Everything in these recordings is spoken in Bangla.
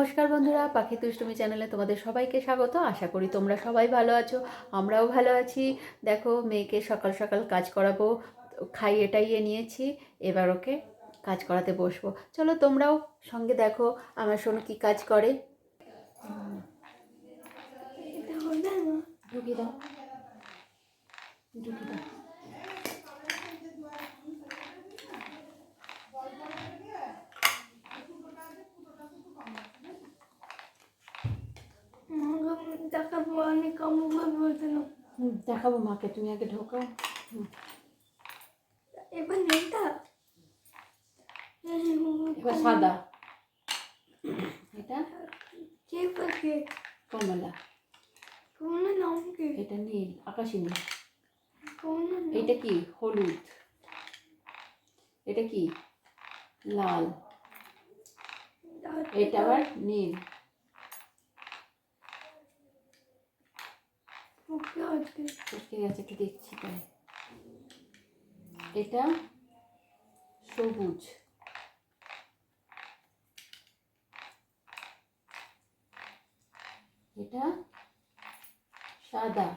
নমস্কার বন্ধুরা পাখি তুষ্টমি চ্যানেলে তোমাদের সবাইকে স্বাগত। আশা করি তোমরা সবাই ভালো আছো আমরাও ভালো আছি। দেখো মেয়েকে সকাল সকাল কাজ করাবো খাইয়ে টাইয়ে নিয়েছি এবার ওকে কাজ করাতে বসবো। চলো তোমরাও সঙ্গে দেখো আমার শোনো কি কাজ করে। ঢুকিয়ে দাও। ঢুকিয়ে দাও আমাকে দেখাবো অনেক অমুভাবে বলতে না। দেখাবো মাকে তুমি আগে ঢোকাও। এবার এটা এবার সাদা। এটা? কে পাখি কমলা। কোন নাম কি? এটা নীল আকাশি নীল কোন এটা কি? হলুদ। এটা কি? লাল। এটা আবার নীল। ফসকে গেছে একটু দেখছি, তাই। এটা সবুজ। এটা সাদা।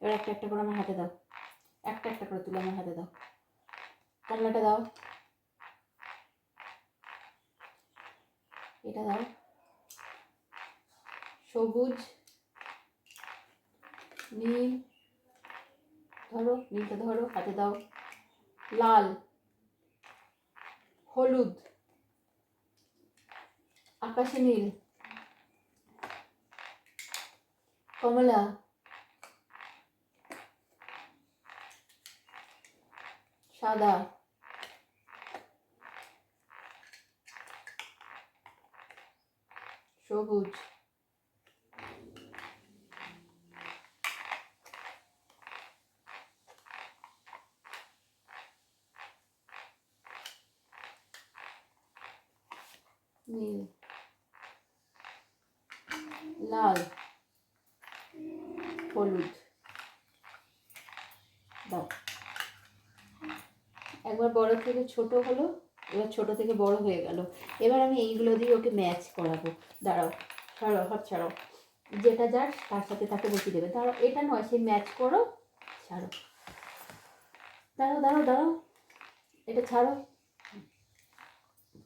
এবার একটা একটা করে আমার হাতে দাও। একটা একটা করে তুলে আমার হাতে দাও। কমলাটা দাও। এটা দাও। সবুজ, নীল, ধরো, নীলটা ধরো, হাতে দাও। লাল, হলুদ, আকাশি নীল, কমলা সাদা সবুজ নীল লাল হলুদ দাও একবার বড় থেকে ছোট হলো, এবার ছোট থেকে বড় হয়ে গেল। এবার আমি এইগুলো দিয়ে ওকে ম্যাচ করাবো। দাঁড়াও, ছাড়ো, হাত ছাড়ো। যেটা যার, তার সাথে তাকে বসিয়ে দেবে। দাঁড়াও, এটা নয় সেই ম্যাচ করো, ছাড়ো। দাঁড়াও দাঁড়াও দাঁড়াও। এটা ছাড়ো।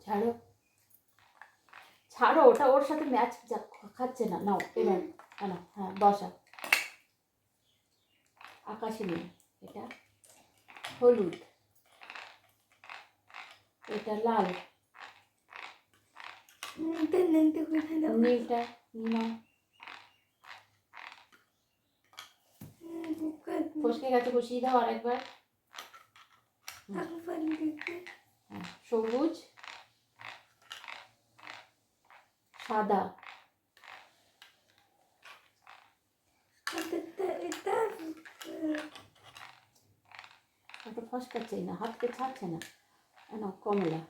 ছাড়ো। ছাড়ো, ওটা ওর সাথে ম্যাচ খাচ্ছে না। নাও, এবার না হ্যাঁ বসা। আকাশি নীল এটা হলুদ। এটা লাল। নীলটা নাও ফসকে গেছে বসিয়ে দাও আরেকবার। হ্যাঁ সবুজ। সাদা। ফসকাচ্ছে না হাতকে ছাড়ছে না। না কমলা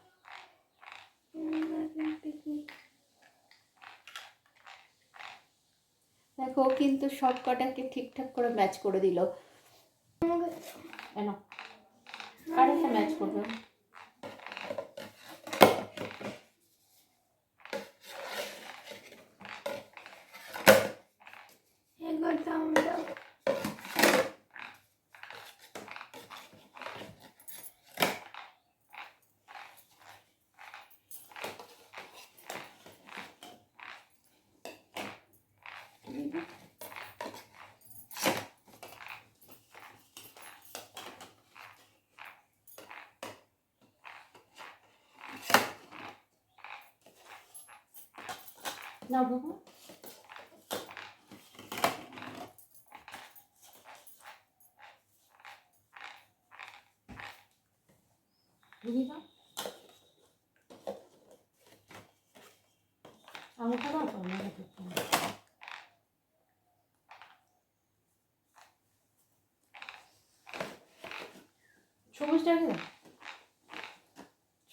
দেখো কিন্তু সব কটাকে ঠিকঠাক করে ম্যাচ করে দিল। কেন আরেকটা ম্যাচ করবে একবার দাম দাও না বাবা দিদি দাও আমাকে দাও তো আমাকে দিতে হবে। সবুজটাকে দাও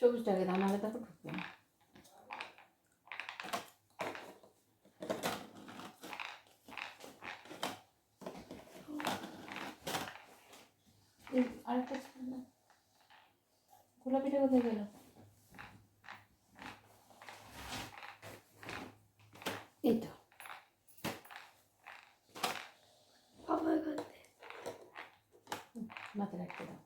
সবুজটাকে দাও নাহলে তাকে ঢুকবে না আর একটা ছিল না গোলাপিটা কোথায় গেল? এই তো। মাথা রাখতে দাও।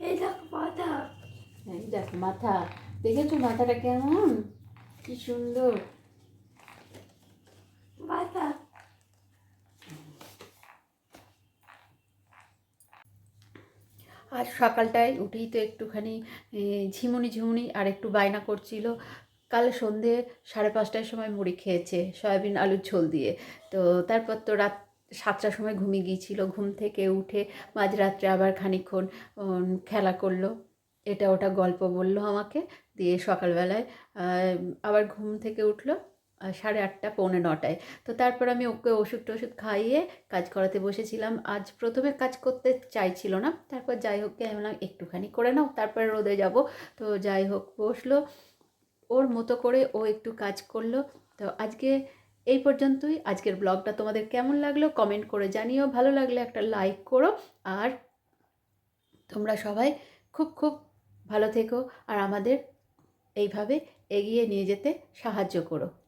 এই দেখো পাতা এই দেখো মাথা। দেখেছ মাথাটা কেমন? কি সুন্দর। আর সকালটায় উঠেই তো একটুখানি ঝিমুনি ঝিমুনি আর একটু বায়না করছিল। কাল সন্ধে সাড়ে পাঁচটার সময় মুড়ি খেয়েছে সয়াবিন আলুর ঝোল দিয়ে। তো তারপর তো রাত সাতটার সময় ঘুমিয়ে গিয়েছিল। ঘুম থেকে উঠে মাঝরাত্রে আবার খানিকক্ষণ উম, খেলা করল। এটা ওটা গল্প বলল আমাকে। দিয়ে সকালবেলায় আবার ঘুম থেকে উঠল। সাড়ে আটটা, পৌনে নটায়। তো তারপর আমি ওকে ওষুধ টষুধ খাইয়ে কাজ করাতে বসেছিলাম। আজ প্রথমে কাজ করতে চাইছিল না। তারপর যাই হোক, আমি বললাম, একটুখানি করে নাও, তারপরে রোদে যাব। তো যাই হোক, বসল। ওর মতো করে ও একটু কাজ করল। তো আজকে এই পর্যন্তই। আজকের ব্লগটা তোমাদের কেমন লাগল কমেন্ট করে জানিও। ভালো লাগলে একটা লাইক করো। আর তোমরা সবাই খুব খুব ভালো থেকো। আর আমাদের এইভাবে এগিয়ে নিয়ে যেতে সাহায্য করো।